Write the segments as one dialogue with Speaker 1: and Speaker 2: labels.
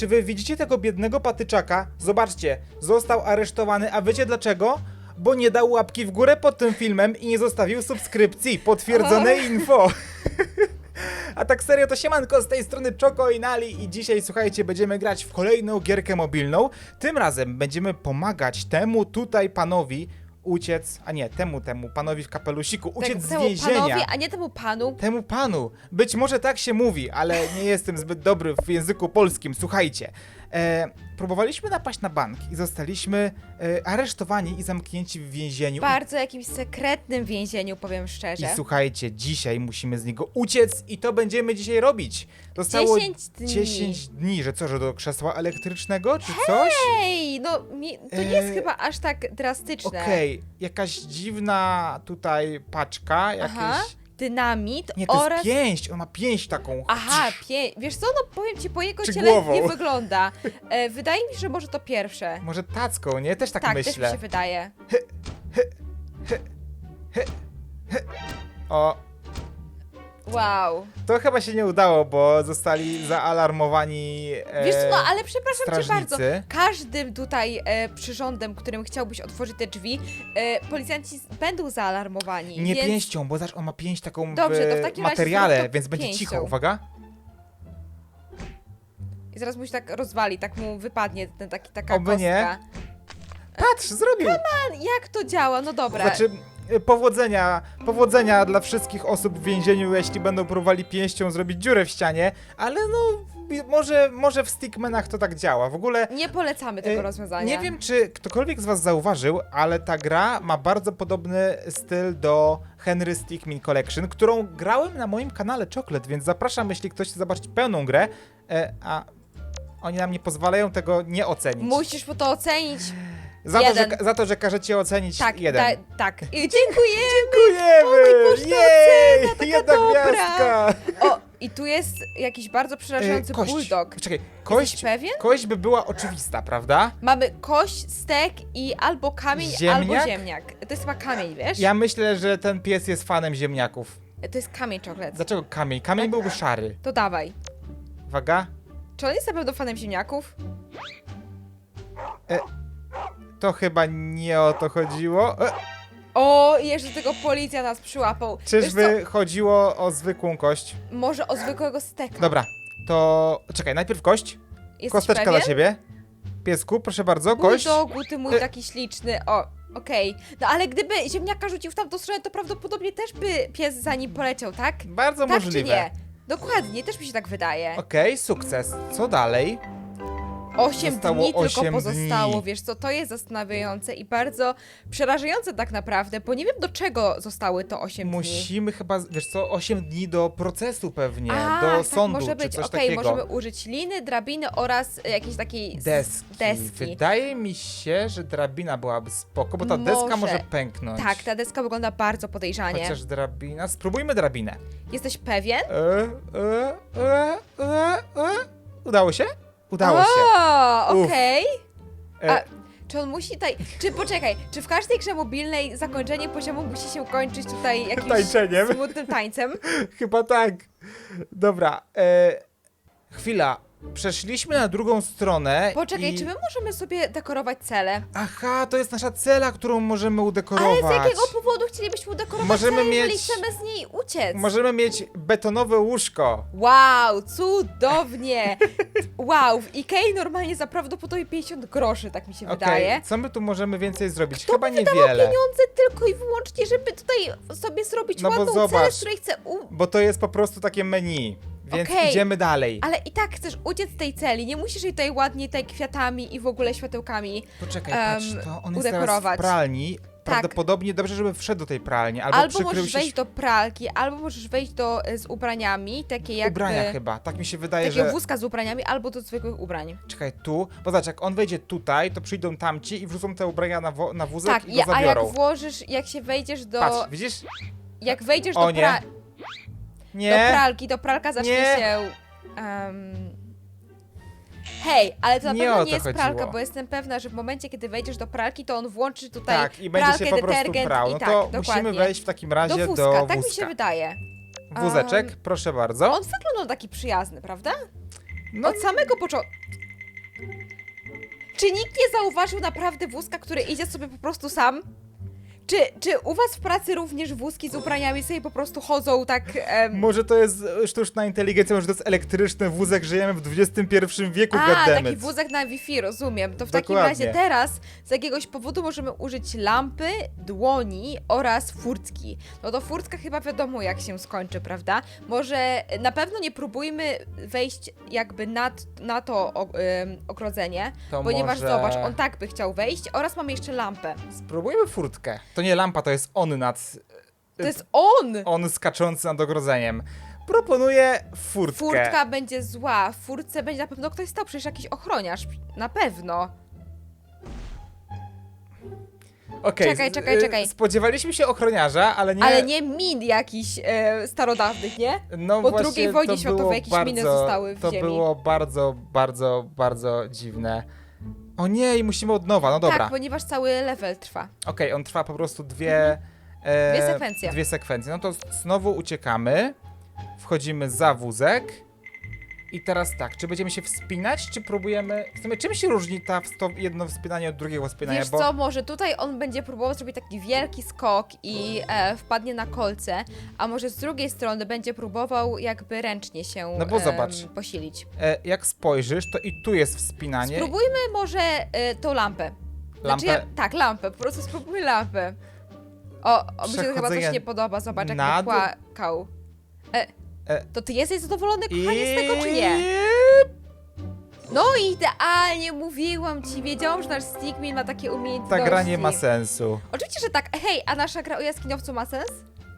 Speaker 1: czy wy widzicie tego biednego patyczaka? Zobaczcie, został aresztowany, a wiecie dlaczego? Bo nie dał łapki w górę pod tym filmem i nie zostawił subskrypcji. Potwierdzone info. A tak serio to siemanko z tej strony Czoko i Nali i dzisiaj słuchajcie będziemy grać w kolejną gierkę mobilną. Tym razem będziemy pomagać temu tutaj panowi uciec, a nie, temu temu panowi w kapelusiku uciec
Speaker 2: Tak,
Speaker 1: z
Speaker 2: temu
Speaker 1: więzienia.
Speaker 2: panowi, a nie temu panu.
Speaker 1: Temu panu. Być może tak się mówi, ale nie jestem zbyt dobry w języku polskim. Słuchajcie. E, próbowaliśmy napaść na bank i zostaliśmy e, aresztowani i zamknięci w więzieniu.
Speaker 2: Bardzo jakimś sekretnym więzieniu, powiem
Speaker 1: I
Speaker 2: szczerze.
Speaker 1: słuchajcie, dzisiaj musimy z niego uciec i to będziemy dzisiaj robić. Zostało
Speaker 2: 10 dni.
Speaker 1: 10 dni, że co, że do krzesła elektrycznego czy coś?
Speaker 2: Ej, no mi, to nie jest
Speaker 1: E,
Speaker 2: chyba aż tak drastyczne.
Speaker 1: Okej, jakaś dziwna tutaj paczka, jakieś...
Speaker 2: Aha, dynamit
Speaker 1: Nie, to
Speaker 2: oraz...
Speaker 1: jest pięść, on ma pięść taką.
Speaker 2: Aha, pie... wiesz co, no powiem ci, po jego
Speaker 1: Czy
Speaker 2: ciele
Speaker 1: głową?
Speaker 2: nie wygląda. E, wydaje mi się, że może to pierwsze.
Speaker 1: Może tacką, nie? Też tak,
Speaker 2: tak,
Speaker 1: myślę.
Speaker 2: też mi się wydaje.
Speaker 1: O,
Speaker 2: Wow.
Speaker 1: to chyba się nie udało, bo zostali zaalarmowani. E,
Speaker 2: Wiesz co, no ale przepraszam cię bardzo.
Speaker 1: strażnicy.
Speaker 2: Każdym tutaj e, przyrządem, którym chciałbyś otworzyć te drzwi, e, policjanci z- będą zaalarmowani.
Speaker 1: Nie
Speaker 2: więc...
Speaker 1: pięścią, bo zobacz, on ma pięść taką
Speaker 2: Dobrze,
Speaker 1: w
Speaker 2: to w takim razie
Speaker 1: materiale,
Speaker 2: zrób to
Speaker 1: więc będzie
Speaker 2: pięścią.
Speaker 1: cicho. Uwaga.
Speaker 2: I zaraz mu się tak rozwali, tak mu wypadnie ten taki, taka
Speaker 1: Oby
Speaker 2: kostka.
Speaker 1: nie. Patrz, zrobił.
Speaker 2: Jak to działa? No dobra.
Speaker 1: Znaczy, e, powodzenia, powodzenia dla wszystkich osób w więzieniu, jeśli będą próbowali pięścią zrobić dziurę w ścianie, ale no, może, może w Stickmanach to tak działa. W ogóle
Speaker 2: Nie polecamy tego
Speaker 1: E,
Speaker 2: rozwiązania.
Speaker 1: Nie wiem, czy ktokolwiek z was zauważył, ale ta gra ma bardzo podobny styl do Henry Stickmin Collection, którą grałem na moim kanale Chocolate, więc zapraszam, jeśli ktoś chce zobaczyć pełną grę, e, a oni nam nie pozwalają tego nie ocenić.
Speaker 2: Musisz po to ocenić.
Speaker 1: Za, to, że, za to, że każecie ocenić
Speaker 2: Tak,
Speaker 1: jeden.
Speaker 2: da, tak. I dziękujemy.
Speaker 1: Dziękujemy!
Speaker 2: Boże, ta
Speaker 1: Jej!
Speaker 2: ocena taka
Speaker 1: Jedna
Speaker 2: dobra.
Speaker 1: gwiazdka!
Speaker 2: O, i tu jest jakiś bardzo przerażający
Speaker 1: E,
Speaker 2: bulldog.
Speaker 1: Czekaj, kość,
Speaker 2: pewien?
Speaker 1: kość by była oczywista, prawda?
Speaker 2: Mamy kość, stek i albo kamień,
Speaker 1: Ziemniak?
Speaker 2: albo ziemniak. To jest chyba kamień, wiesz?
Speaker 1: Ja myślę, że ten pies jest fanem ziemniaków.
Speaker 2: To jest kamień czoklet.
Speaker 1: Dlaczego kamień? Kamień byłby szary.
Speaker 2: To dawaj.
Speaker 1: Uwaga.
Speaker 2: Czy on jest na pewno fanem ziemniaków?
Speaker 1: To chyba nie o to chodziło. E,
Speaker 2: O, jeszcze tego policja nas przyłapał. Wiesz
Speaker 1: czyżby chodziło o zwykłą kość?
Speaker 2: co? Może o zwykłego steka.
Speaker 1: Dobra, to czekaj, najpierw kość.
Speaker 2: Jesteś
Speaker 1: Kosteczka
Speaker 2: pewien?
Speaker 1: dla ciebie. Piesku, proszę bardzo, kość.
Speaker 2: Bulldogu, ty mój
Speaker 1: E.
Speaker 2: taki śliczny. O, okej. No ale gdyby ziemniaka rzucił w tamtą stronę, to prawdopodobnie też by pies za nim poleciał, tak?
Speaker 1: Bardzo
Speaker 2: tak czy
Speaker 1: możliwe.
Speaker 2: nie? Dokładnie, też mi się tak wydaje.
Speaker 1: Okej, sukces. Co dalej?
Speaker 2: Osiem
Speaker 1: Zostało
Speaker 2: dni tylko
Speaker 1: osiem
Speaker 2: pozostało,
Speaker 1: dni.
Speaker 2: wiesz co, to jest zastanawiające i bardzo przerażające tak naprawdę, bo nie wiem do czego zostały to 8 dni.
Speaker 1: Musimy chyba, wiesz co, 8 dni do procesu pewnie,
Speaker 2: A,
Speaker 1: do
Speaker 2: tak,
Speaker 1: sądu
Speaker 2: może
Speaker 1: czy
Speaker 2: być.
Speaker 1: coś
Speaker 2: Okej,
Speaker 1: takiego.
Speaker 2: możemy użyć liny, drabiny oraz jakiejś takiej s-
Speaker 1: Deski.
Speaker 2: deski.
Speaker 1: Wydaje mi się, że drabina byłaby spoko, bo ta deska
Speaker 2: Może.
Speaker 1: może pęknąć.
Speaker 2: Tak, ta deska wygląda bardzo podejrzanie.
Speaker 1: Chociaż drabina. Spróbujmy drabinę.
Speaker 2: Jesteś pewien?
Speaker 1: E, e, e, e, e. Udało się? Udało się.
Speaker 2: O,
Speaker 1: Uf.
Speaker 2: okej.
Speaker 1: E,
Speaker 2: A czy on musi tutaj. Czy poczekaj, czy w każdej grze mobilnej zakończenie poziomu musi się kończyć tutaj jakimś
Speaker 1: Tańczeniem.
Speaker 2: smutnym tańcem?
Speaker 1: Chyba tak. Dobra. E, chwila. Przeszliśmy na drugą stronę.
Speaker 2: Poczekaj,
Speaker 1: i...
Speaker 2: czy my możemy sobie dekorować cele?
Speaker 1: Aha, to jest nasza cela, którą możemy udekorować.
Speaker 2: Ale z jakiego powodu chcielibyśmy udekorować
Speaker 1: Możemy
Speaker 2: cele, jeżeli
Speaker 1: mieć-
Speaker 2: chcemy z niej uciec?
Speaker 1: Możemy mieć betonowe łóżko.
Speaker 2: Wow, cudownie! wow, w Ikei normalnie za prawdopodobnie 50 groszy, tak mi się
Speaker 1: Okej,
Speaker 2: wydaje.
Speaker 1: co my tu możemy więcej zrobić?
Speaker 2: Kto
Speaker 1: Chyba niewiele.
Speaker 2: pieniądze tylko i wyłącznie, żeby tutaj sobie zrobić
Speaker 1: No bo
Speaker 2: ładną celę,
Speaker 1: zobacz.
Speaker 2: z której chcę u...
Speaker 1: Bo to jest po prostu takie menu. Więc
Speaker 2: Okej.
Speaker 1: idziemy dalej.
Speaker 2: Ale i tak chcesz uciec z tej celi, nie musisz jej tutaj ładnie tutaj kwiatami i w ogóle światełkami.
Speaker 1: Poczekaj,
Speaker 2: em,
Speaker 1: patrz, to on jest teraz w pralni. Prawdopodobnie dobrze, żeby wszedł do tej pralni. Albo,
Speaker 2: Albo,
Speaker 1: przykrył
Speaker 2: możesz
Speaker 1: się
Speaker 2: wejść do pralki, albo możesz wejść do, e, z ubraniami, takie jak
Speaker 1: ubrania chyba. Tak mi się wydaje,
Speaker 2: takiego
Speaker 1: że...
Speaker 2: wózka z ubraniami, albo do zwykłych ubrań.
Speaker 1: Czekaj, tu, bo zobacz, jak on wejdzie tutaj, to przyjdą tamci i wrzucą te ubrania na, wo- na wózek
Speaker 2: Tak,
Speaker 1: i go
Speaker 2: ja, a jak
Speaker 1: zabiorą.
Speaker 2: włożysz, jak się wejdziesz do...
Speaker 1: Patrz, widzisz?
Speaker 2: Jak wejdziesz
Speaker 1: O
Speaker 2: do,
Speaker 1: nie.
Speaker 2: pra, do
Speaker 1: Nie.
Speaker 2: pralki, to pralka zacznie
Speaker 1: Nie.
Speaker 2: się... em, Hej, ale to na
Speaker 1: Nie
Speaker 2: pewno
Speaker 1: o
Speaker 2: nie
Speaker 1: to
Speaker 2: jest
Speaker 1: chodziło.
Speaker 2: pralka, bo jestem pewna, że w momencie, kiedy wejdziesz do pralki, to on włączy tutaj
Speaker 1: Tak, i będzie
Speaker 2: pralkę,
Speaker 1: się po prostu
Speaker 2: detergent
Speaker 1: prał.
Speaker 2: i
Speaker 1: No
Speaker 2: tak,
Speaker 1: to
Speaker 2: dokładnie.
Speaker 1: musimy wejść w takim razie
Speaker 2: do
Speaker 1: do
Speaker 2: wózka, tak mi się wydaje.
Speaker 1: Wózeczek, proszę bardzo.
Speaker 2: On wyglądał taki przyjazny, prawda?
Speaker 1: No,
Speaker 2: Od samego początku. Czy nikt nie zauważył naprawdę wózka, który idzie sobie po prostu sam? Czy, czy u was w pracy również wózki z ubraniami sobie po prostu chodzą tak... em,
Speaker 1: Może to jest sztuczna inteligencja, może to jest elektryczny wózek, żyjemy w XXI wieku,
Speaker 2: A, taki wózek na Wi-Fi, rozumiem. To w takim
Speaker 1: Dokładnie.
Speaker 2: razie teraz z jakiegoś powodu możemy użyć lampy, dłoni oraz furtki. No to furtka chyba wiadomo jak się skończy, prawda? Może na pewno nie próbujmy wejść jakby nad, na to o, ym, ogrodzenie,
Speaker 1: To
Speaker 2: ponieważ
Speaker 1: może-
Speaker 2: zobacz, on tak by chciał wejść oraz mamy jeszcze lampę.
Speaker 1: Spróbujmy furtkę. To nie lampa, to jest on nad...
Speaker 2: To jest on!
Speaker 1: On skaczący nad ogrodzeniem. Proponuję furtkę.
Speaker 2: Furtka będzie zła, w furtce będzie na pewno ktoś stał, przecież jakiś ochroniarz, na pewno.
Speaker 1: Okej,
Speaker 2: Czekaj,
Speaker 1: z-
Speaker 2: czekaj,
Speaker 1: y,
Speaker 2: czekaj.
Speaker 1: Spodziewaliśmy się ochroniarza, ale nie...
Speaker 2: Ale nie min jakichś e, starodawnych, nie?
Speaker 1: No
Speaker 2: Po
Speaker 1: właśnie,
Speaker 2: II wojnie
Speaker 1: to
Speaker 2: światowej
Speaker 1: było
Speaker 2: jakieś
Speaker 1: bardzo,
Speaker 2: miny zostały w
Speaker 1: To
Speaker 2: ziemi.
Speaker 1: było bardzo, bardzo, bardzo dziwne. O nie, i musimy od nowa, no dobra.
Speaker 2: Tak, ponieważ cały level trwa.
Speaker 1: Okej, on trwa po prostu dwie... e,
Speaker 2: Dwie sekwencje.
Speaker 1: Dwie sekwencje. No to znowu uciekamy, wchodzimy za wózek i teraz tak, czy będziemy się wspinać, czy próbujemy... W sumie czym się różni ta, jedno wspinanie od drugiego wspinania?
Speaker 2: Wiesz
Speaker 1: bo...
Speaker 2: co, może tutaj on będzie próbował zrobić taki wielki skok i e, wpadnie na kolce, a może z drugiej strony będzie próbował jakby ręcznie się
Speaker 1: No bo
Speaker 2: em,
Speaker 1: zobacz.
Speaker 2: posilić.
Speaker 1: E, jak spojrzysz, to i tu jest wspinanie.
Speaker 2: Spróbujmy może e, tą lampę. Znaczy ja,
Speaker 1: Lampę
Speaker 2: tak, lampę, po prostu spróbujmy lampę. O, o mi się to chyba coś nie podoba, zobacz jak
Speaker 1: nad-
Speaker 2: płakał. E. to ty jesteś zadowolony, kochanie, z tego, czy nie? No idealnie, mówiłam ci, wiedziałam, że nasz Stickmin ma takie umiejętności.
Speaker 1: Ta gra nie ma sensu.
Speaker 2: Oczywiście, że tak. Hej, a nasza gra o jaskiniowcu ma sens?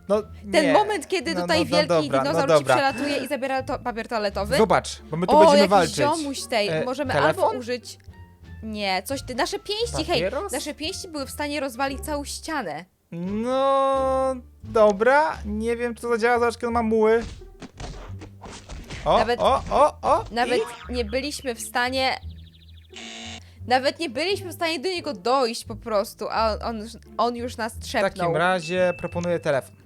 Speaker 1: No,
Speaker 2: Ten
Speaker 1: nie.
Speaker 2: moment, kiedy
Speaker 1: No,
Speaker 2: tutaj
Speaker 1: no, no
Speaker 2: wielki
Speaker 1: dobra, no
Speaker 2: dinozaur ci
Speaker 1: dobra.
Speaker 2: przelatuje i zabiera to, papier toaletowy.
Speaker 1: Zobacz, bo my tu
Speaker 2: o,
Speaker 1: będziemy
Speaker 2: jakiś
Speaker 1: walczyć.
Speaker 2: ziomuś tej.
Speaker 1: E,
Speaker 2: Możemy
Speaker 1: telefon?
Speaker 2: albo użyć... Nie, coś ty. Nasze pięści, hej,
Speaker 1: Papieros?
Speaker 2: nasze pięści były w stanie rozwalić całą ścianę.
Speaker 1: No, dobra, nie wiem, czy to zadziała, zobacz, jakie on ma muły. O,
Speaker 2: Nawet-
Speaker 1: o, o, o.
Speaker 2: Nawet nie byliśmy w stanie... Nawet nie byliśmy w stanie do niego dojść po prostu, a on, on, już- on już nas
Speaker 1: W
Speaker 2: trzepnął.
Speaker 1: takim razie proponuję telefon.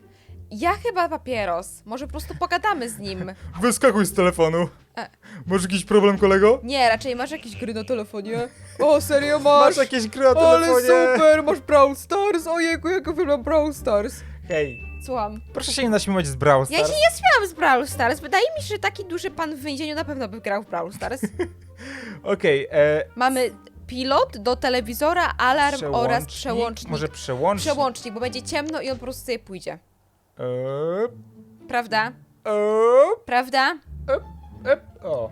Speaker 2: Ja chyba papieros. Może po prostu pogadamy z nim.
Speaker 1: Wyskakuj z telefonu.
Speaker 2: E.
Speaker 1: Masz jakiś problem, kolego?
Speaker 2: Nie, raczej masz jakieś gry na telefonie. O, serio
Speaker 1: Masz jakieś gry na telefonie?
Speaker 2: masz Brawl Stars! Ojejku, jak uwielbiam Brawl Stars!
Speaker 1: Hej,
Speaker 2: Słucham.
Speaker 1: proszę się nie naśmiewać z Brawl
Speaker 2: Ja
Speaker 1: Stars.
Speaker 2: się nie śmiałam z Brawl Stars. Wydaje mi się, że taki duży pan w więzieniu na pewno by grał w Brawl Stars.
Speaker 1: Okej, e,
Speaker 2: Mamy pilot do telewizora, alarm oraz przełącznik.
Speaker 1: Może przełącznik?
Speaker 2: Przełącznik, bo będzie ciemno i on po prostu sobie pójdzie.
Speaker 1: E,
Speaker 2: Prawda?
Speaker 1: e,
Speaker 2: Prawda?
Speaker 1: e, o.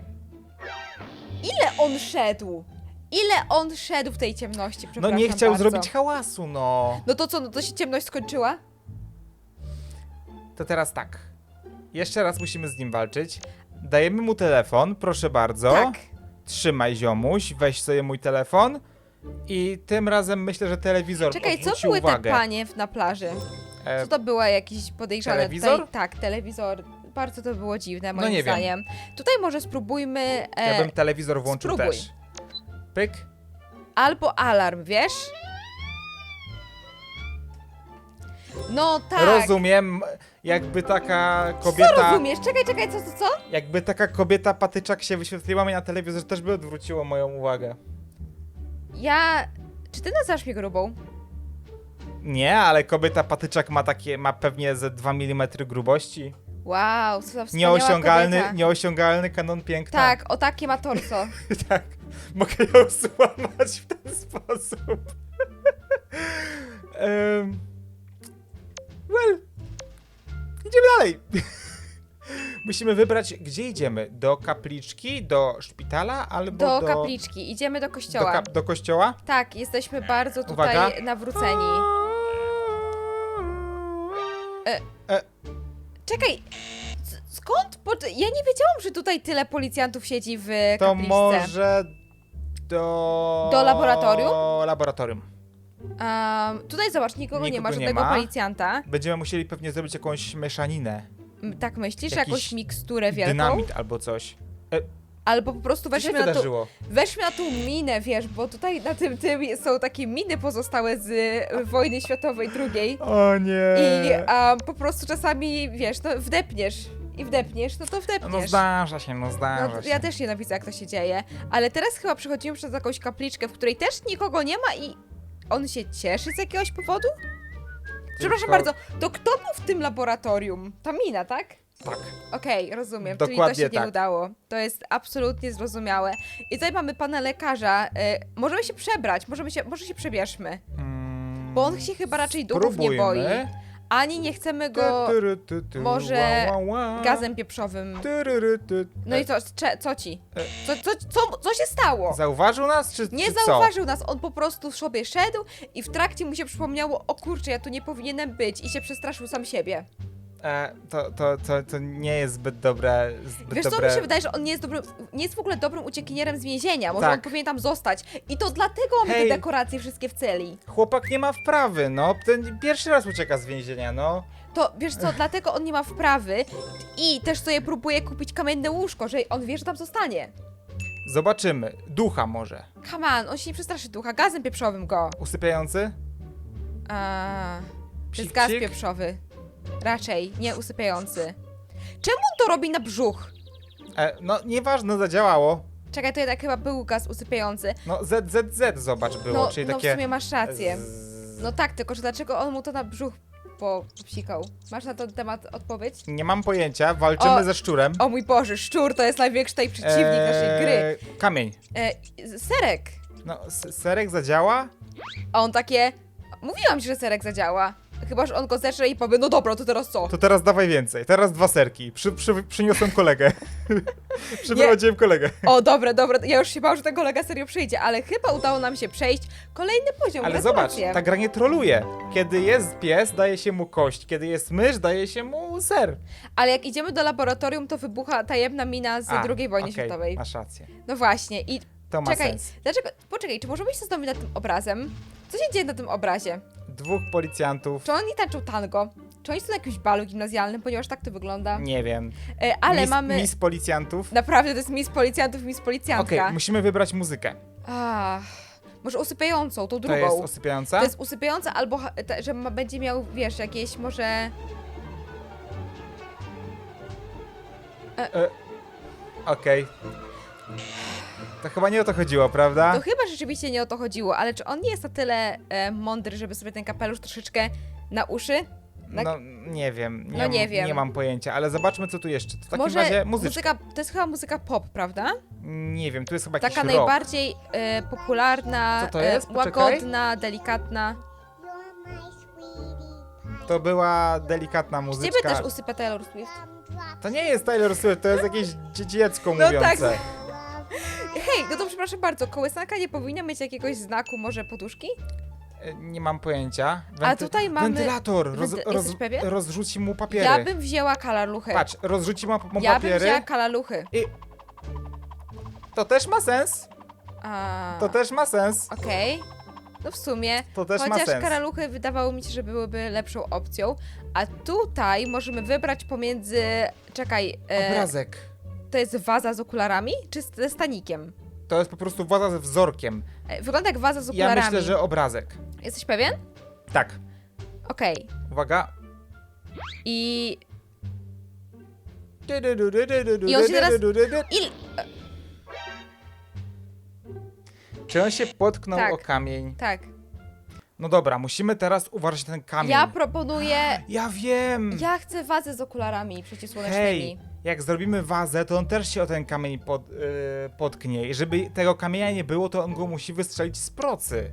Speaker 2: Ile on szedł? Ile on szedł w tej ciemności?
Speaker 1: No
Speaker 2: Przepraszam
Speaker 1: nie chciał
Speaker 2: bardzo.
Speaker 1: zrobić hałasu, no.
Speaker 2: No to co, no to się ciemność skończyła?
Speaker 1: To teraz tak. Jeszcze raz musimy z nim walczyć. Dajemy mu telefon, proszę bardzo.
Speaker 2: Tak.
Speaker 1: Trzymaj ziomuś, weź sobie mój telefon. I tym razem myślę, że telewizor
Speaker 2: Czekaj, co
Speaker 1: odwróci
Speaker 2: były
Speaker 1: uwagę.
Speaker 2: te panie w- na plaży?
Speaker 1: E,
Speaker 2: Co to było jakieś podejrzane?
Speaker 1: telewizor?
Speaker 2: Tutaj, tak, telewizor. Bardzo to było dziwne, moim
Speaker 1: nie wiem.
Speaker 2: zdaniem. Tutaj może spróbujmy
Speaker 1: ja
Speaker 2: e,
Speaker 1: bym telewizor włączył
Speaker 2: spróbuj.
Speaker 1: też. Pyk.
Speaker 2: albo alarm, wiesz? No tak.
Speaker 1: Rozumiem, jakby taka
Speaker 2: Co
Speaker 1: kobieta.
Speaker 2: rozumiesz? Czekaj, czekaj, co, co, co?
Speaker 1: Jakby taka kobieta patyczak się wyświetliła mi na telewizorze, też by odwróciło moją uwagę.
Speaker 2: Ja... Czy ty nazywasz mnie grubą?
Speaker 1: Nie, ale kobieta patyczak ma takie, ma pewnie ze 2 mm grubości.
Speaker 2: Wow, co za wspaniała
Speaker 1: Nieosiągalny,
Speaker 2: kobieta.
Speaker 1: nieosiągalny kanon piękna.
Speaker 2: Tak, o takie ma torso.
Speaker 1: tak. Mogę ją złamać w ten sposób. um, well. Idziemy dalej. Musimy wybrać, gdzie idziemy. Do kapliczki, do szpitala albo
Speaker 2: Do
Speaker 1: do...
Speaker 2: kapliczki. Idziemy do
Speaker 1: Do,
Speaker 2: kościoła.
Speaker 1: kap- do kościoła?
Speaker 2: Tak, jesteśmy bardzo tutaj
Speaker 1: Uwaga.
Speaker 2: nawróceni. Czekaj, c- skąd? Po... Ja nie wiedziałam, że tutaj tyle policjantów siedzi w
Speaker 1: To
Speaker 2: kapliczce.
Speaker 1: może do...
Speaker 2: Do laboratorium?
Speaker 1: laboratorium.
Speaker 2: Um, tutaj zobacz, nikogo, nie
Speaker 1: Nikogo
Speaker 2: ma,
Speaker 1: nie
Speaker 2: żadnego
Speaker 1: ma.
Speaker 2: policjanta.
Speaker 1: Będziemy musieli pewnie zrobić jakąś mieszaninę.
Speaker 2: M, Tak myślisz?
Speaker 1: Jakiś
Speaker 2: Jakąś miksturę wielką?
Speaker 1: Dynamit albo coś.
Speaker 2: Albo po prostu
Speaker 1: Co się
Speaker 2: weźmy na, tu,
Speaker 1: wydarzyło?
Speaker 2: weźmy na tą minę, wiesz, bo tutaj na tym tym są takie miny pozostałe z y, wojny światowej drugiej.
Speaker 1: O nie.
Speaker 2: I po prostu czasami, wiesz, no wdepniesz i wdepniesz, no to wdepniesz.
Speaker 1: No zdarza się, no zdarza
Speaker 2: No,
Speaker 1: się.
Speaker 2: ja też nienawidzę, jak to się dzieje. Ale teraz chyba przechodzimy przez jakąś kapliczkę, w której też nikogo nie ma i on się cieszy z jakiegoś powodu? Przepraszam bardzo, to kto był w tym laboratorium? Ta mina, tak?
Speaker 1: Tak.
Speaker 2: Okej, rozumiem. Czyli to
Speaker 1: Dokładnie
Speaker 2: się
Speaker 1: tak.
Speaker 2: nie udało. To jest absolutnie zrozumiałe. I tutaj mamy pana lekarza. E, możemy się przebrać, możemy się, może się przebierzmy.
Speaker 1: Mm,
Speaker 2: Bo on się chyba raczej duchów nie boi.
Speaker 1: spróbujmy.
Speaker 2: Ani nie chcemy go może gazem pieprzowym. No i co, cze, co ci?
Speaker 1: E.
Speaker 2: Co, co, co, co się stało?
Speaker 1: Zauważył nas, czy
Speaker 2: Nie
Speaker 1: czy co?
Speaker 2: zauważył nas, on po prostu sobie szedł i w trakcie mu się przypomniało, o kurczę, ja tu nie powinienem być i się przestraszył sam siebie.
Speaker 1: E, to, to, to, to nie jest zbyt dobre. Zbyt
Speaker 2: Wiesz co,
Speaker 1: dobre...
Speaker 2: mi się wydaje, że on nie jest, dobrym, nie jest w ogóle dobrym uciekinierem z więzienia, może
Speaker 1: Tak.
Speaker 2: on powinien tam zostać. I to dlatego mamy te dekoracje wszystkie w celi.
Speaker 1: Chłopak nie ma wprawy, no. Ten pierwszy raz ucieka z więzienia, no.
Speaker 2: To wiesz co, dlatego on nie ma wprawy i też sobie próbuje kupić kamienne łóżko, że on wie, że tam zostanie.
Speaker 1: Zobaczymy. Ducha może.
Speaker 2: Come on, on się nie przestraszy ducha, gazem pieprzowym go.
Speaker 1: Usypiający?
Speaker 2: A, to jest gaz pieprzowy. Raczej, nie usypiający. Czemu on to robi na brzuch?
Speaker 1: E, no, nieważne, zadziałało.
Speaker 2: Czekaj, to jednak chyba był gaz usypiający.
Speaker 1: No, ZZZ zobacz było,
Speaker 2: No,
Speaker 1: czyli
Speaker 2: no w
Speaker 1: takie...
Speaker 2: sumie masz rację.
Speaker 1: z-
Speaker 2: No tak, tylko że dlaczego on mu to na brzuch po- popsikał? Masz na ten temat odpowiedź?
Speaker 1: Nie mam pojęcia, walczymy
Speaker 2: O,
Speaker 1: ze szczurem.
Speaker 2: O mój Boże, szczur to jest największy tutaj przeciwnik naszej gry.
Speaker 1: Eee, Kamień.
Speaker 2: E, serek.
Speaker 1: No, s- serek zadziała?
Speaker 2: A on takie... Mówiłam ci, że serek zadziała. Chyba, że on go zetrze i powie, no dobra, to teraz co?
Speaker 1: To teraz dawaj więcej. Teraz dwa serki. Przy, przy, przyniosłem kolegę. Przyprowadziłem kolegę.
Speaker 2: O, dobra, dobra, ja już się bałam, że ten kolega serio przyjdzie, ale chyba udało nam się przejść. Kolejny poziom,
Speaker 1: Ale zobacz,
Speaker 2: gratulacje.
Speaker 1: ta gra nie troluje. Kiedy jest pies, daje się mu kość. Kiedy jest mysz, daje się mu ser.
Speaker 2: Ale jak idziemy do laboratorium, to wybucha tajemna mina z
Speaker 1: A,
Speaker 2: II wojny
Speaker 1: okej,
Speaker 2: światowej.
Speaker 1: Masz rację.
Speaker 2: No właśnie, i
Speaker 1: To ma
Speaker 2: czekaj,
Speaker 1: sens.
Speaker 2: dlaczego... Poczekaj, czy możemy się zastanowić nad tym obrazem? Co się dzieje na tym obrazie?
Speaker 1: Dwóch policjantów.
Speaker 2: Czy oni tańczą tango? Czy oni są na jakimś balu gimnazjalnym, ponieważ tak to wygląda?
Speaker 1: Nie wiem.
Speaker 2: E, ale
Speaker 1: Miss,
Speaker 2: mamy...
Speaker 1: Miss policjantów.
Speaker 2: Naprawdę, to jest Miss Policjantów, Miss
Speaker 1: Okej,
Speaker 2: Policjantka.
Speaker 1: musimy wybrać muzykę.
Speaker 2: Ach, może usypiającą, tą
Speaker 1: To
Speaker 2: drugą.
Speaker 1: jest osypiająca?
Speaker 2: To jest usypiająca albo, ha- ta, że ma, będzie miał, wiesz, jakieś może...
Speaker 1: Okej. To chyba nie o to chodziło, prawda?
Speaker 2: To chyba rzeczywiście nie o to chodziło, ale czy on nie jest na tyle e, mądry, żeby sobie ten kapelusz troszeczkę na uszy? na-
Speaker 1: No, nie wiem. Nie,
Speaker 2: No nie wiem.
Speaker 1: Nie mam pojęcia, ale zobaczmy, co tu jeszcze. To w takim
Speaker 2: Może
Speaker 1: razie muzyczka.
Speaker 2: muzyka, to jest chyba muzyka pop, prawda?
Speaker 1: Nie wiem, tu jest chyba jakiś
Speaker 2: Taka
Speaker 1: rock.
Speaker 2: najbardziej e, popularna,
Speaker 1: Co to jest?
Speaker 2: E,
Speaker 1: Poczekaj.
Speaker 2: łagodna, delikatna.
Speaker 1: To była delikatna
Speaker 2: Ciebie
Speaker 1: muzyczka.
Speaker 2: też usypia Taylor Swift.
Speaker 1: To nie jest Taylor Swift, to jest jakieś dzie- dziecko
Speaker 2: No
Speaker 1: mówiące.
Speaker 2: Hej, no to przepraszam bardzo, kołysanka nie powinna mieć jakiegoś znaku, może poduszki?
Speaker 1: E, Nie mam pojęcia.
Speaker 2: A tutaj mamy-
Speaker 1: Wentylator! Roz,
Speaker 2: Wenty-
Speaker 1: roz,
Speaker 2: jesteś pewien?
Speaker 1: rozrzuci mu papiery.
Speaker 2: Ja bym wzięła kalaluchy.
Speaker 1: Patrz, rozrzuci mu, mu
Speaker 2: ja bym
Speaker 1: papiery.
Speaker 2: wzięła kalaluchy.
Speaker 1: To też ma sens.
Speaker 2: A,
Speaker 1: To też ma sens.
Speaker 2: Okej. No w sumie,
Speaker 1: To też ma
Speaker 2: chociaż
Speaker 1: sens.
Speaker 2: karaluchy wydawało mi się, że byłyby lepszą opcją, a tutaj możemy wybrać pomiędzy, czekaj, e,
Speaker 1: Obrazek.
Speaker 2: To jest waza z okularami, czy z- ze stanikiem?
Speaker 1: To jest po prostu władza ze wzorkiem.
Speaker 2: E, Wygląda jak waza z
Speaker 1: Ja
Speaker 2: okularami.
Speaker 1: myślę, że obrazek.
Speaker 2: Jesteś pewien?
Speaker 1: Tak.
Speaker 2: Okej.
Speaker 1: Uwaga.
Speaker 2: I... I on się teraz- Il...
Speaker 1: Czy on się potknął
Speaker 2: Tak.
Speaker 1: o kamień?
Speaker 2: Tak.
Speaker 1: No dobra, musimy teraz uważać na ten kamień.
Speaker 2: Ja proponuję...
Speaker 1: Ja wiem!
Speaker 2: Ja chcę wazę z okularami przeciwsłonecznymi.
Speaker 1: Hej, jak zrobimy wazę, to on też się o ten kamień pod, yy, potknie. I żeby tego kamienia nie było, to on go musi wystrzelić z procy.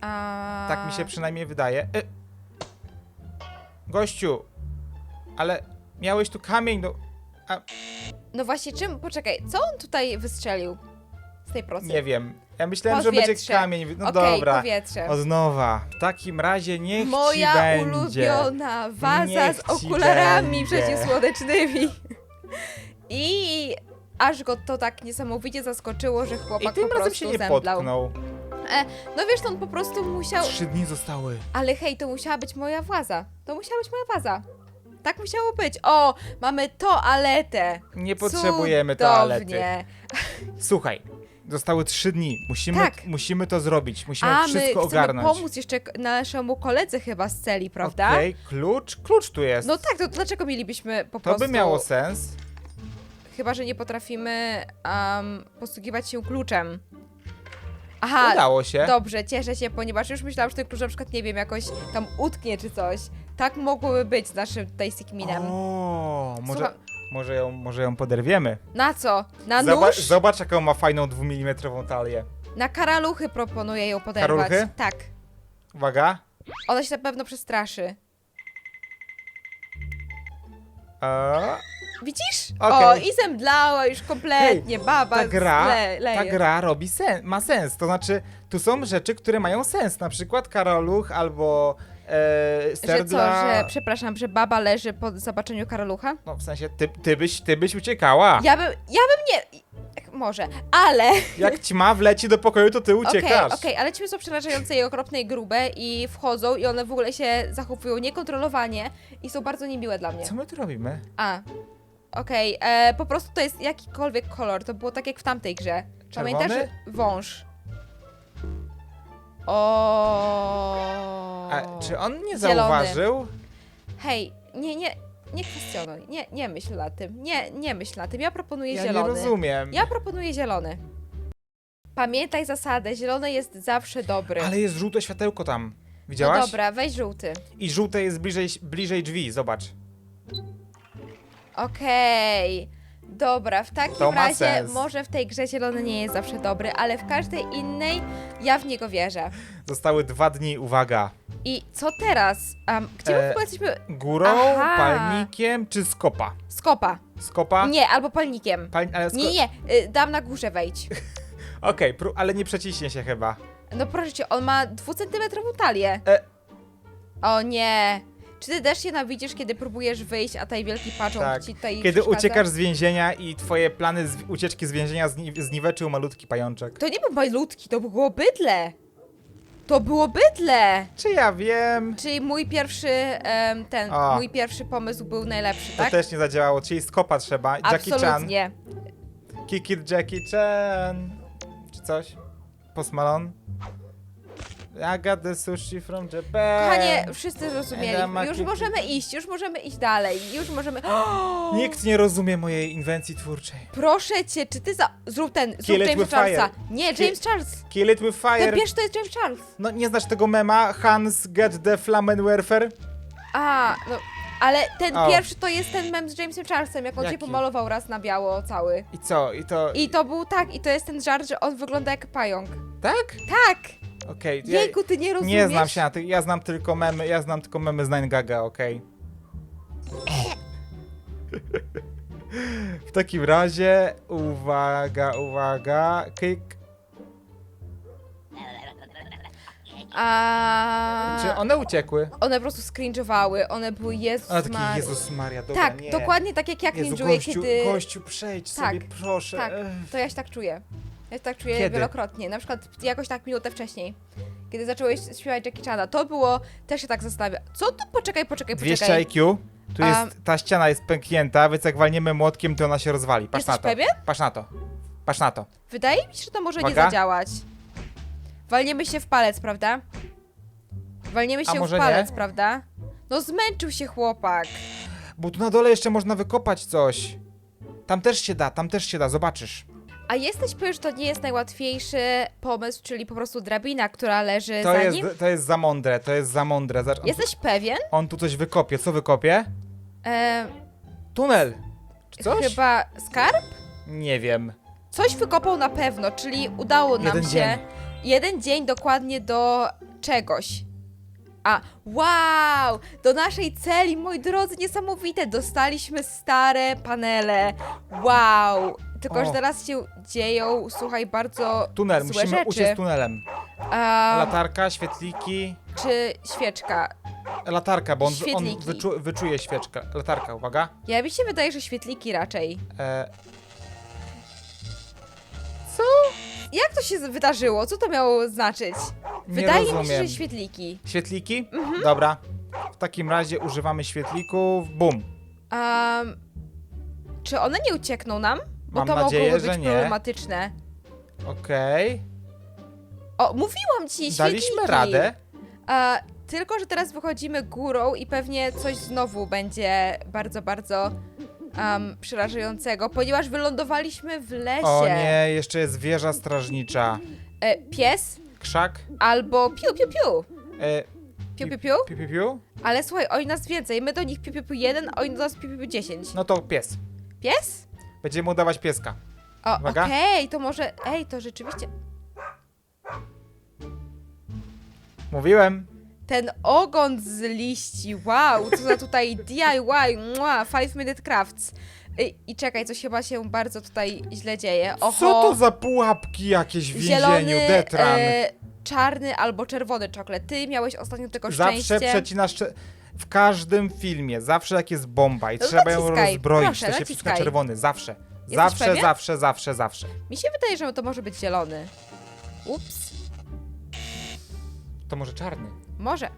Speaker 2: A...
Speaker 1: Tak mi się przynajmniej wydaje. Y Gościu, ale miałeś tu kamień, no...
Speaker 2: No właśnie, czym... Poczekaj, co on tutaj wystrzelił z tej procy?
Speaker 1: Nie wiem. Ja myślałem, że będzie
Speaker 2: Powietrze.
Speaker 1: kamień. No
Speaker 2: Okej,
Speaker 1: dobra.
Speaker 2: powietrze.
Speaker 1: Od nowa. W takim razie niech
Speaker 2: Moja
Speaker 1: ci będzie.
Speaker 2: ulubiona waza
Speaker 1: Niech
Speaker 2: z okularami przeciwsłonecznymi. I aż go to tak niesamowicie zaskoczyło, że
Speaker 1: I
Speaker 2: chłopak
Speaker 1: tym
Speaker 2: po
Speaker 1: razem
Speaker 2: prostu
Speaker 1: się nie
Speaker 2: zemdlał.
Speaker 1: potknął.
Speaker 2: No wiesz, to on po prostu musiał...
Speaker 1: Trzy dni zostały.
Speaker 2: Ale hej, to musiała być moja waza. To musiała być moja waza. Tak musiało być. O, mamy toaletę.
Speaker 1: Nie potrzebujemy toalety.
Speaker 2: Cudownie.
Speaker 1: Słuchaj, Zostały trzy dni. Musimy,
Speaker 2: Tak.
Speaker 1: musimy to zrobić. Musimy
Speaker 2: A, my
Speaker 1: wszystko
Speaker 2: chcemy
Speaker 1: ogarnąć.
Speaker 2: pomóc jeszcze k- naszemu koledze chyba z celi, prawda?
Speaker 1: Okej, klucz? Klucz tu jest.
Speaker 2: No tak, to dlaczego mielibyśmy po
Speaker 1: to
Speaker 2: prostu...
Speaker 1: by miało sens.
Speaker 2: Chyba, że nie potrafimy um, posługiwać się kluczem. Aha,
Speaker 1: Udało się.
Speaker 2: dobrze, cieszę się, ponieważ już myślałam, że ten klucz na przykład, nie wiem, jakoś tam utknie czy coś. Tak mogłoby być z naszym tutaj Sigminem.
Speaker 1: O, może,
Speaker 2: Słucham-
Speaker 1: może, ją, może ją poderwiemy.
Speaker 2: Na co? Na nóż?
Speaker 1: zobacz, jaką ma fajną dwumilimetrową talię.
Speaker 2: Na karaluchy proponuję ją poderwać.
Speaker 1: Karaluchy?
Speaker 2: Tak.
Speaker 1: Uwaga.
Speaker 2: Ona się na pewno przestraszy.
Speaker 1: A,
Speaker 2: Widzisz?
Speaker 1: Okej.
Speaker 2: O, i zemdlała już kompletnie, baba
Speaker 1: ta gra,
Speaker 2: le, leje.
Speaker 1: ta gra robi sen, ma sens. To znaczy, tu są rzeczy, które mają sens. Na przykład Karoluch albo e,
Speaker 2: Że co, że, przepraszam, że baba leży po zobaczeniu karalucha?
Speaker 1: No w sensie, ty, ty, byś, ty byś uciekała.
Speaker 2: Ja bym, ja bym nie... Może, ale...
Speaker 1: Jak ćma wleci do pokoju, to ty
Speaker 2: Okej,
Speaker 1: uciekasz.
Speaker 2: okej, ale ci są przerażające i okropne i grube i wchodzą i one w ogóle się zachowują niekontrolowanie i są bardzo niemiłe dla mnie.
Speaker 1: Co my tu robimy?
Speaker 2: A, okej, e, po prostu to jest jakikolwiek kolor, to było tak jak w tamtej grze. Pamiętasz?
Speaker 1: Czerwony?
Speaker 2: że- Wąż. O.
Speaker 1: A, czy on nie
Speaker 2: Zielony.
Speaker 1: zauważył?
Speaker 2: Hej, nie, nie, nie kwestionuj, nie, nie myśl na tym, nie, nie myśl na tym, ja proponuję
Speaker 1: Ja
Speaker 2: zielony.
Speaker 1: nie rozumiem.
Speaker 2: Ja proponuję zielony. Pamiętaj zasadę, zielony jest zawsze dobry.
Speaker 1: Ale jest żółte światełko tam.
Speaker 2: no
Speaker 1: Widziałaś?
Speaker 2: dobra, weź żółty.
Speaker 1: I żółte jest bliżej, bliżej drzwi, zobacz.
Speaker 2: Okej. Dobra, w takim
Speaker 1: To ma
Speaker 2: razie
Speaker 1: sens.
Speaker 2: może w tej grze zielony nie jest zawsze dobry, ale w każdej innej ja w niego wierzę.
Speaker 1: Zostały dwa dni, uwaga.
Speaker 2: I co teraz? Um, gdzie my
Speaker 1: E,
Speaker 2: w ogóle jesteśmy?
Speaker 1: Górą,
Speaker 2: Aha.
Speaker 1: palnikiem czy skopa?
Speaker 2: Skopa.
Speaker 1: Skopa?
Speaker 2: Nie, albo palnikiem.
Speaker 1: Pal, ale sko-
Speaker 2: Nie, nie, y, dam na górze wejdź.
Speaker 1: Okej, pró- ale nie przeciśnie się chyba.
Speaker 2: No proszę cię, on ma dwucentymetrową talię.
Speaker 1: E.
Speaker 2: O nie. Czy ty też się nawidzisz, kiedy próbujesz wyjść, a taj wielki pająk
Speaker 1: Tak.
Speaker 2: ci tutaj
Speaker 1: Kiedy
Speaker 2: przeszkadza?
Speaker 1: uciekasz z więzienia i twoje plany z ucieczki z więzienia zni- zniweczył malutki pajączek.
Speaker 2: To nie był malutki, to było bydle. To było bydle.
Speaker 1: Czy ja wiem?
Speaker 2: Czyli mój pierwszy, em, ten, mój pierwszy pomysł był najlepszy,
Speaker 1: To
Speaker 2: tak?
Speaker 1: też nie zadziałało, czyli skopa trzeba. Jackie Chan.
Speaker 2: Absolutnie.
Speaker 1: Kick it Jackie Chan. Czy coś? Post Malone? The sushi from Japan.
Speaker 2: Kochanie, wszyscy zrozumieli. Już możemy iść, już możemy iść dalej. Już możemy...
Speaker 1: Nikt nie rozumie mojej inwencji twórczej.
Speaker 2: Proszę cię, czy ty za... Zrób ten, zrób
Speaker 1: Kill it
Speaker 2: Jamesa
Speaker 1: with fire.
Speaker 2: Charlesa. Nie, James Charles.
Speaker 1: Kill it with fire.
Speaker 2: Ten pierwszy to jest James Charles.
Speaker 1: No nie znasz tego mema? Hans get the Flammenwerfer?
Speaker 2: A, no... Ale ten
Speaker 1: O.
Speaker 2: pierwszy to jest ten mem z Jamesem Charlesem, jak on się
Speaker 1: Jaki?
Speaker 2: pomalował raz na biało cały.
Speaker 1: I co? I to...
Speaker 2: I to był tak, i to jest ten żart, że on wygląda jak pająk.
Speaker 1: Tak?
Speaker 2: Tak!
Speaker 1: Okej. ja-
Speaker 2: Jejku, ty nie rozumiesz?
Speaker 1: Nie znam się na tych, ja znam tylko memy, ja znam tylko memy z Nine Gaga, okej. W takim razie, uwaga, uwaga, kick.
Speaker 2: A...
Speaker 1: Czy one uciekły?
Speaker 2: One po prostu scringe'owały, one były Jezus
Speaker 1: A taki
Speaker 2: Maria.
Speaker 1: Jezus Maria, dobra,
Speaker 2: Tak,
Speaker 1: nie.
Speaker 2: dokładnie tak jak ja
Speaker 1: Jezu,
Speaker 2: cringe'uję,
Speaker 1: gościu,
Speaker 2: kiedy...
Speaker 1: gościu, przejdź
Speaker 2: Tak,
Speaker 1: sobie, proszę.
Speaker 2: tak.
Speaker 1: Ech.
Speaker 2: To ja się tak czuję. Ja tak czuję
Speaker 1: Kiedy?
Speaker 2: wielokrotnie. Na przykład jakoś tak minutę wcześniej. Kiedy zacząłeś śpiewać Jackie Chana. To było... Też się tak zastanawia. Co to? Poczekaj, poczekaj,
Speaker 1: 200
Speaker 2: poczekaj.
Speaker 1: IQ, tu jest, ta ściana jest pęknięta, więc jak walniemy młotkiem, to ona się rozwali. Patrz
Speaker 2: Jesteś
Speaker 1: na to.
Speaker 2: pewien?
Speaker 1: Patrz na to. Patrz na to.
Speaker 2: Wydaje mi się, że to może nie
Speaker 1: Uwaga.
Speaker 2: zadziałać. Walniemy się w palec, prawda? Walniemy
Speaker 1: A
Speaker 2: się w
Speaker 1: może
Speaker 2: palec,
Speaker 1: nie?
Speaker 2: prawda? No zmęczył się chłopak.
Speaker 1: Bo tu na dole jeszcze można wykopać coś. Tam też się da, tam też się da, zobaczysz.
Speaker 2: A jesteś pewien, że to nie jest najłatwiejszy pomysł, czyli po prostu drabina, która leży
Speaker 1: To
Speaker 2: za
Speaker 1: jest,
Speaker 2: nim?
Speaker 1: to jest za mądre, to jest za mądre. Zacz-
Speaker 2: Jesteś pewien?
Speaker 1: On tu coś wykopie. Co wykopie?
Speaker 2: E,
Speaker 1: Tunel. Czy coś?
Speaker 2: Chyba skarb?
Speaker 1: Nie wiem.
Speaker 2: Coś wykopał na pewno, czyli udało nam
Speaker 1: Jeden
Speaker 2: się.
Speaker 1: dzień.
Speaker 2: Jeden dzień dokładnie do czegoś. A, wow! Do naszej celi, moi drodzy, niesamowite! Dostaliśmy stare panele. Wow! Tylko,
Speaker 1: O.
Speaker 2: że teraz się dzieją, słuchaj, bardzo
Speaker 1: Tunel,
Speaker 2: złe
Speaker 1: musimy
Speaker 2: rzeczy.
Speaker 1: uciec tunelem.
Speaker 2: A,
Speaker 1: Latarka, świetliki.
Speaker 2: czy świeczka?
Speaker 1: Latarka, bo on, on
Speaker 2: Świetliki.
Speaker 1: wyczu, wyczuje świeczkę. Latarka, uwaga.
Speaker 2: Ja mi się wydaje, że świetliki raczej.
Speaker 1: E,
Speaker 2: Jak to się z- wydarzyło? Co to miało znaczyć?
Speaker 1: nie
Speaker 2: Wydaje mi się,
Speaker 1: rozumiem.
Speaker 2: że świetliki.
Speaker 1: Świetliki?
Speaker 2: Mhm.
Speaker 1: Dobra. W takim razie używamy świetlików. Bum.
Speaker 2: Um, czy one nie uciekną nam? Bo
Speaker 1: Mam
Speaker 2: to
Speaker 1: nadzieję,
Speaker 2: mogłoby
Speaker 1: że
Speaker 2: być
Speaker 1: nie.
Speaker 2: problematyczne.
Speaker 1: Okej.
Speaker 2: O, mówiłam ci, świetliki.
Speaker 1: Daliśmy radę.
Speaker 2: A, tylko, że teraz wychodzimy górą i pewnie coś znowu będzie bardzo, bardzo przerażającego, ponieważ wylądowaliśmy w lesie.
Speaker 1: O nie, jeszcze jest wieża strażnicza.
Speaker 2: E, pies
Speaker 1: Krzak.
Speaker 2: albo piu, piu, piu.
Speaker 1: E,
Speaker 2: Piu, piu, piu.
Speaker 1: piu, piu, piu.
Speaker 2: Ale słuchaj, oni nas więcej. My do nich piu, piu, piu 1, a oni do nas piu, piu, piu 10.
Speaker 1: No to pies.
Speaker 2: Pies?
Speaker 1: Będziemy udawać pieska.
Speaker 2: O,
Speaker 1: Uwaga.
Speaker 2: okej, to może... Ej, to rzeczywiście...
Speaker 1: Mówiłem.
Speaker 2: Ten ogon z liści, wow, co za tutaj DIY, mua, 5 minute crafts. I, I czekaj, coś chyba się bardzo tutaj źle dzieje. Oho,
Speaker 1: Co to za pułapki jakieś w więzieniu,
Speaker 2: zielony,
Speaker 1: Detran?
Speaker 2: e, czarny albo czerwony czoklet. Ty miałeś ostatnio tylko
Speaker 1: Zawsze
Speaker 2: szczęście.
Speaker 1: przecinasz... cze- W każdym filmie, zawsze jak jest bomba i
Speaker 2: No
Speaker 1: trzeba ją
Speaker 2: naciskaj,
Speaker 1: rozbroić,
Speaker 2: proszę,
Speaker 1: to się wciska
Speaker 2: naciskaj.
Speaker 1: czerwony. Zawsze. Zawsze,
Speaker 2: pewien?
Speaker 1: zawsze, zawsze, zawsze.
Speaker 2: Mi się wydaje, że to może być zielony. Ups,
Speaker 1: To może czarny.
Speaker 2: może.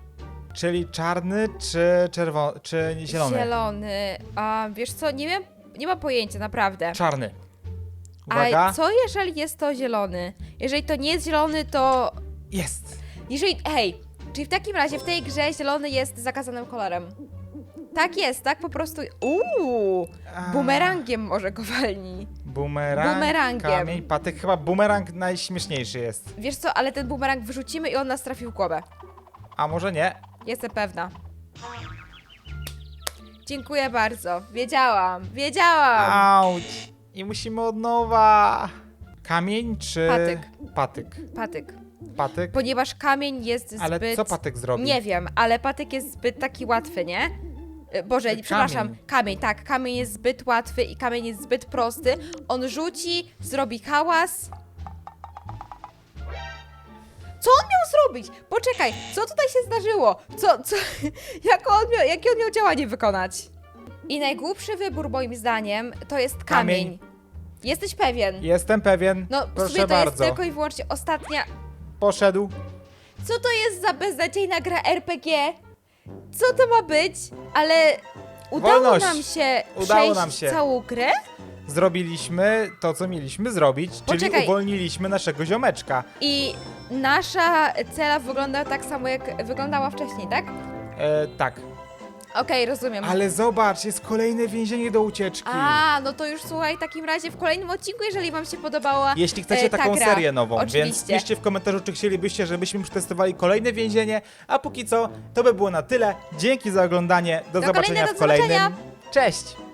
Speaker 1: Czyli czarny czy czerwony, czy zielony?
Speaker 2: Zielony. A wiesz co, nie wiem, nie mam pojęcia, naprawdę.
Speaker 1: Czarny. Uwaga.
Speaker 2: A co jeżeli jest to zielony? Jeżeli to nie jest zielony, to
Speaker 1: Jest.
Speaker 2: Jeżeli. Hej, czyli w takim razie w tej grze zielony jest zakazanym kolorem. Tak jest, tak po prostu. Uuu! Bumerangiem może go walni.
Speaker 1: Bumerang,
Speaker 2: bumerangiem.
Speaker 1: kamień, patyk. Chyba bumerang najśmieszniejszy jest.
Speaker 2: Wiesz co, ale ten bumerang wyrzucimy i on nas trafi w głowę.
Speaker 1: A może nie?
Speaker 2: Jestem pewna. Dziękuję bardzo. Wiedziałam, wiedziałam.
Speaker 1: Auć. I musimy od nowa. Kamień czy...
Speaker 2: Patyk.
Speaker 1: Patyk.
Speaker 2: Patyk.
Speaker 1: Patyk?
Speaker 2: Ponieważ kamień jest zbyt.
Speaker 1: Ale co patyk zrobi?
Speaker 2: Nie wiem, ale patyk jest zbyt taki łatwy, nie? E, Boże,
Speaker 1: Kamień.
Speaker 2: przepraszam, kamień, tak, kamień jest zbyt łatwy i kamień jest zbyt prosty. On rzuci, zrobi hałas. Co on miał zrobić? Poczekaj, co tutaj się zdarzyło? Co, co, jak on miał, jakie on miał działanie wykonać? I najgłupszy wybór moim zdaniem to jest kamień.
Speaker 1: Kamień.
Speaker 2: Jesteś pewien?
Speaker 1: Jestem pewien.
Speaker 2: No, w
Speaker 1: Proszę
Speaker 2: sumie to
Speaker 1: bardzo.
Speaker 2: jest tylko i wyłącznie ostatnia
Speaker 1: Poszedł.
Speaker 2: co to jest za beznadziejna gra RPG? Co to ma być? Ale udało
Speaker 1: Wolność.
Speaker 2: nam się
Speaker 1: Udało
Speaker 2: przejść
Speaker 1: nam się.
Speaker 2: całą grę?
Speaker 1: Zrobiliśmy to, co mieliśmy zrobić, czyli
Speaker 2: Poczekaj.
Speaker 1: uwolniliśmy naszego ziomeczka.
Speaker 2: I nasza cela wygląda tak samo, jak wyglądała wcześniej, tak?
Speaker 1: E, tak.
Speaker 2: Okej, rozumiem.
Speaker 1: Ale zobacz, jest kolejne więzienie do ucieczki.
Speaker 2: A, no to już słuchaj, w takim razie w kolejnym odcinku, jeżeli wam się podobała
Speaker 1: Jeśli chcecie
Speaker 2: e, ta
Speaker 1: taką
Speaker 2: gra.
Speaker 1: serię nową, więc
Speaker 2: Oczywiście.
Speaker 1: piszcie w komentarzu, czy chcielibyście, żebyśmy przetestowali kolejne więzienie. A póki co, to by było na tyle. Dzięki za oglądanie. Do,
Speaker 2: Do
Speaker 1: zobaczenia
Speaker 2: kolejnego,
Speaker 1: w
Speaker 2: do zobaczenia.
Speaker 1: kolejnym. Cześć!